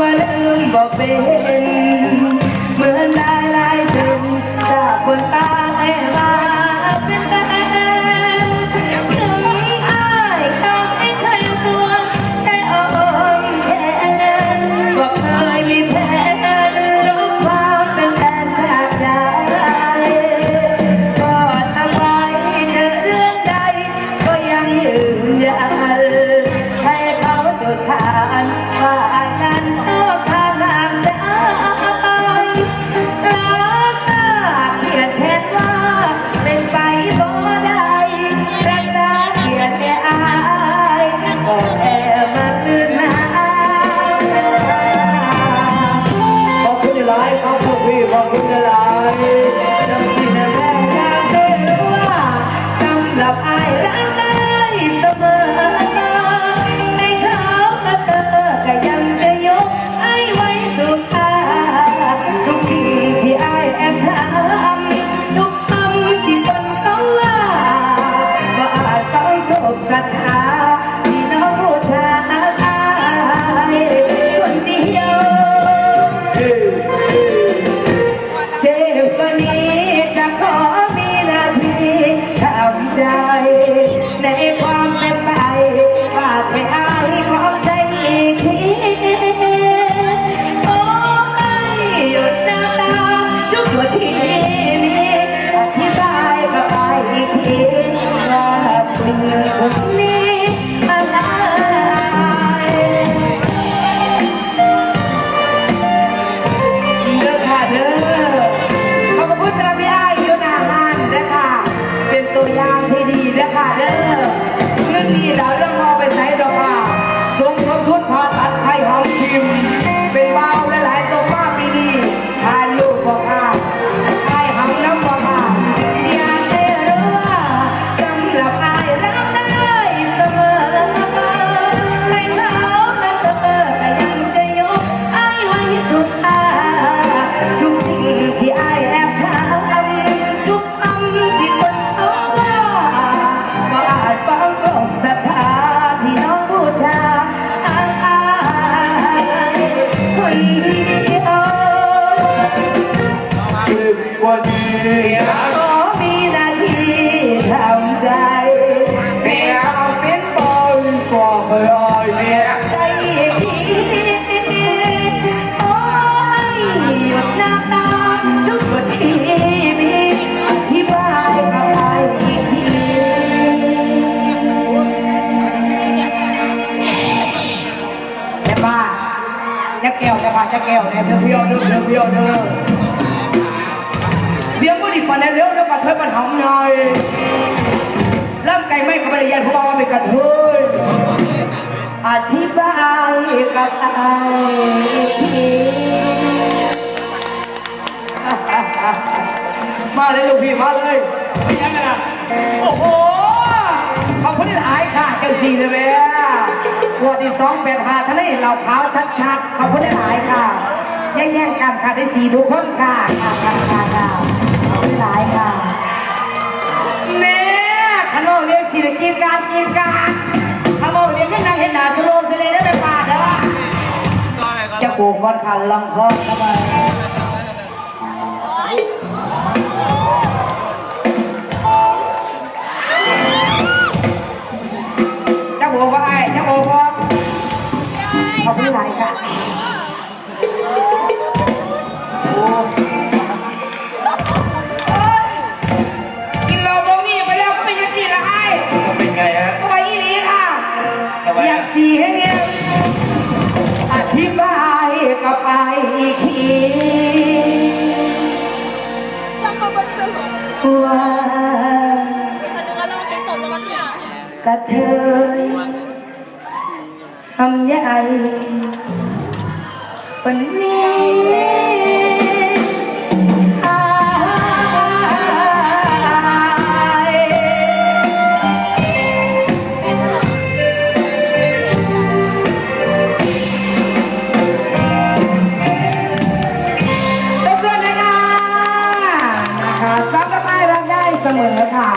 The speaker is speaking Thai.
ว่าเลยบอกเป็น เมื่อนาน รอยเสียใจพี่โอ้ยหดน้ำตาทุกทีมีอธิบายทำไมอีกทีแต่ป้าจะแก้วจะป้าจะแก้วเนี่ยเธอเพียเด้อเธอเพียวเด้อเสียงก็มาแล้วเร็วแล้วกระเทยปัญหาหน่อยล่ำไก่ไม่ก็ไม่ได้ยันเพราะว่าเป็นกระเทย มาเลยลูกพี่มาเลยไม่ยังไงล่ะโอ้โหขอบคุณที่หลายค่ะเจ้าสี่เลยแม่ขวดที่สองแปดหาท่านี่เหล่าขาชัดๆขอบคุณที่หลายค่ะแย่งๆกันค่ะได้สี่ทุกคนค่ะค่ะค่ะค่ะขอบคุณหลายค่ะเน่ขนมเนี่ยสี่กินการกินการขนมเนี่ยกก็นั่งเห็นหน้าสุ ปลูกวัดคันลังคอนเข้าไปเจ้าโบก็ไอ้เจ้าโบก็ขอบคุณหลายค่ะ กระเทยทำยายวันนี้